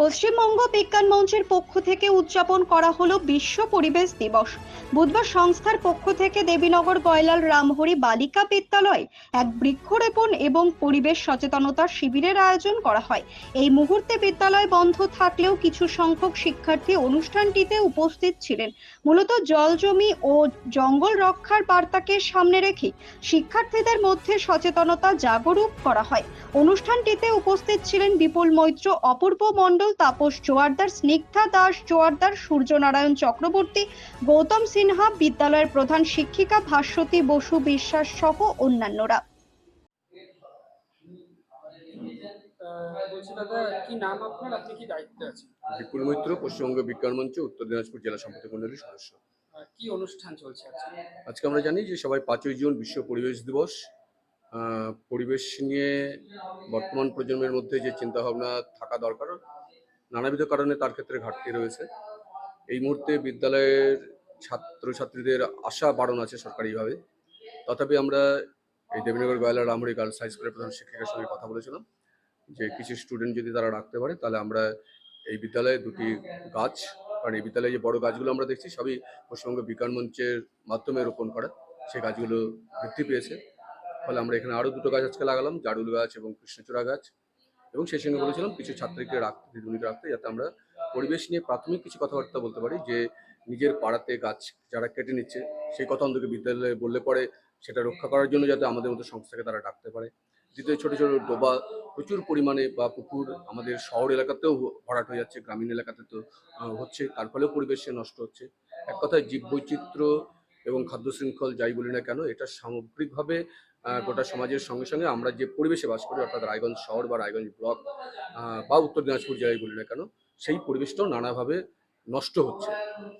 পশ্চিমবঙ্গ বিজ্ঞান মঞ্চের পক্ষ থেকে উদযাপন করা হলো বিশ্ব পরিবেশ দিবস। বুধবার সংস্থার পক্ষ থেকে দেবীনগর গয়লাল রামহরি বালিকা বিদ্যালয়ে এক বৃক্ষরোপণ এবং পরিবেশ সচেতনতার শিবিরের আয়োজন করা হয়। এই মুহূর্তে বিদ্যালয় বন্ধ থাকলেও কিছু সংখ্যক শিক্ষার্থী অনুষ্ঠানটিতে উপস্থিত ছিলেন। মূলত জল জমি ও জঙ্গল রক্ষার বার্তাকে সামনে রেখে শিক্ষার্থীদের মধ্যে সচেতনতা জাগরুক করা হয়। অনুষ্ঠানটিতে উপস্থিত ছিলেন বিপুল মৈত্র, অপূর্ব মণ্ডল তাপস জোয়ারদার স্নিগ্ধা দাস জোয়ারদার সূর্যনারায়ণ চক্রবর্তী গৌতম সিনহা বিদ্যালয়ের প্রধান শিক্ষিকা ভাস্বতী বসু বিশ্বাস সহ অন্যান্যরা। আহ, বলছি দাদা কি নাম আপনার? আপনি কি দায়িত্বে আছেন? বিপুল মৈত্র পশ্চিমবঙ্গ বিজ্ঞান মঞ্চ উত্তর দিনাজপুর জেলা সম্পাদক মন্ডলীর সদস্য। কি অনুষ্ঠান চলছে আজকে আমরা জানি যে সবাই পাঁচই জুন বিশ্ব পরিবেশ দিবস। আহ, পরিবেশ নিয়ে বর্তমান প্রজন্মের মধ্যে যে চিন্তাভাবনা থাকা দরকার নানাবিধ কারণে তার ক্ষেত্রে ঘাটতি রয়েছে। এই মুহূর্তে বিদ্যালয়ের ছাত্রছাত্রীদের আশা বাড়ন আছে সরকারিভাবে। তথাপি আমরা এই দেবীনগর গয়লা রামহরি গার্লস হাই স্কুলের প্রধান শিক্ষিকার সঙ্গে কথা বলেছিলাম যে কিছু স্টুডেন্ট যদি তারা রাখতে পারে, তাহলে আমরা এই বিদ্যালয়ে দুটি গাছ, কারণ এই বিদ্যালয়ে যে বড় গাছগুলো আমরা দেখছি, সবই পশ্চিমবঙ্গ বিজ্ঞান মঞ্চের মাধ্যমে রোপণ করা। সেই গাছগুলো বৃদ্ধি পেয়েছে। ফলে আমরা এখানে আরও দুটো গাছ আজকে লাগালাম, জারুল গাছ এবং কৃষ্ণচূড়া গাছ। এবং সেই সঙ্গে বলেছিলাম কিছু ছাত্রীকে রাখতে দিদিমণিকে রাখতে, যাতে আমরা পরিবেশ নিয়ে প্রাথমিক কিছু কথাবার্তা বলতে পারি, যে নিজের পাড়াতে গাছ যারা কেটে নিচ্ছে, সেই কথা অন্তত বিদ্যালয়ে বললে পরে সেটা রক্ষা করার জন্য যাতে আমাদের মতো সংস্থাকে তারা ডাকতে পারে। দ্বিতীয়, ছোট ছোট ডোবা প্রচুর পরিমাণে বা পুকুর আমাদের শহর এলাকাতেও ভরাট হয়ে যাচ্ছে, গ্রামীণ এলাকাতে তো হচ্ছে, তার ফলেও পরিবেশে নষ্ট হচ্ছে। এক কথায় জীব বৈচিত্র্য এবং খাদ্য শৃঙ্খল যাই বলি না কেন এটা সামগ্রিকভাবে গোটা সমাজের সঙ্গে সঙ্গে আমরা যে পরিবেশে বাস করি অর্থাৎ রায়গঞ্জ শহর বা রায়গঞ্জ ব্লক বা উত্তর দিনাজপুর জেলায় বলি না কেন সেই পরিবেশটাও নানাভাবে নষ্ট হচ্ছে।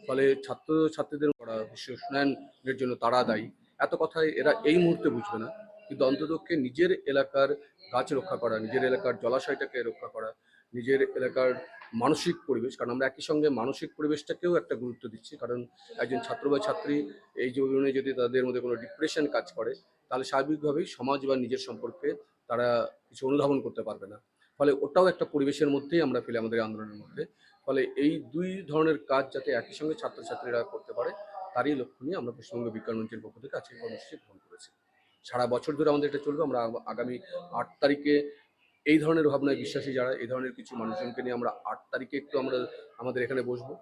ফলে ছাত্র ছাত্রীদের করা উষ্ণায়নের জন্য তারা দায়ী। এত কথায় এরা এই মুহূর্তে বুঝবে না। কিন্তু অন্ততপক্ষে নিজের এলাকার গাছ রক্ষা করা নিজের এলাকার জলাশয়টাকে রক্ষা করা নিজের এলাকার মানসিক পরিবেশ, কারণ আমরা একই সঙ্গে মানসিক পরিবেশটাকেও একটা গুরুত্ব দিচ্ছি। কারণ একজন ছাত্র বা ছাত্রী এই জীবনে যদি তাদের মধ্যে কোনো ডিপ্রেশন কাজ করে, তাহলে স্বাভাবিকভাবেই সমাজ বা নিজের সম্পর্কে তারা কিছু অনুধাবন করতে পারবে না। ফলে ওটাও একটা পরিবেশের মধ্যেই আমরা ফেলি আমাদের আন্দোলনের মধ্যে। ফলে এই দুই ধরনের কাজ যাতে একই সঙ্গে ছাত্রছাত্রীরা করতে পারে, তারই লক্ষ্য নিয়ে আমরা পশ্চিমবঙ্গ বিজ্ঞান মঞ্চের পক্ষ থেকে আজকে কর্মসূচি গ্রহণ করেছি। সারা বছর ধরে আমাদের এটা চলবে। আমরা আগামী আট তারিখে এই ধরনের ভাবনায় বিশ্বাসী যারা এই ধরনের কিছু মানুষজনকে নিয়ে আমরা আট তারিখে একটু আমরা আমাদের এখানে বসবো।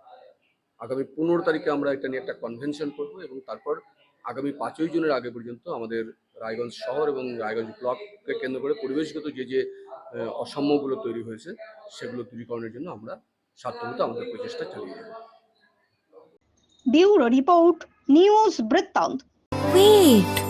আগামী পনেরো তারিখে আমরা এটা নিয়ে একটা কনভেনশন করব এবং তারপর আগামী পাঁচই জুনের আগে পর্যন্ত আমাদের রায়গঞ্জ শহর এবং রায়গঞ্জ ব্লককে কেন্দ্র করে পরিবেশগত যে যে অসাম্যগুলো তৈরি হয়েছে সেগুলো দূরীকরণের জন্য আমরা সাধ্যমতো আমাদের প্রচেষ্টা চালিয়ে যাব। ব্যুরো রিপোর্ট নিউজ বৃত্তান্ত। Wait.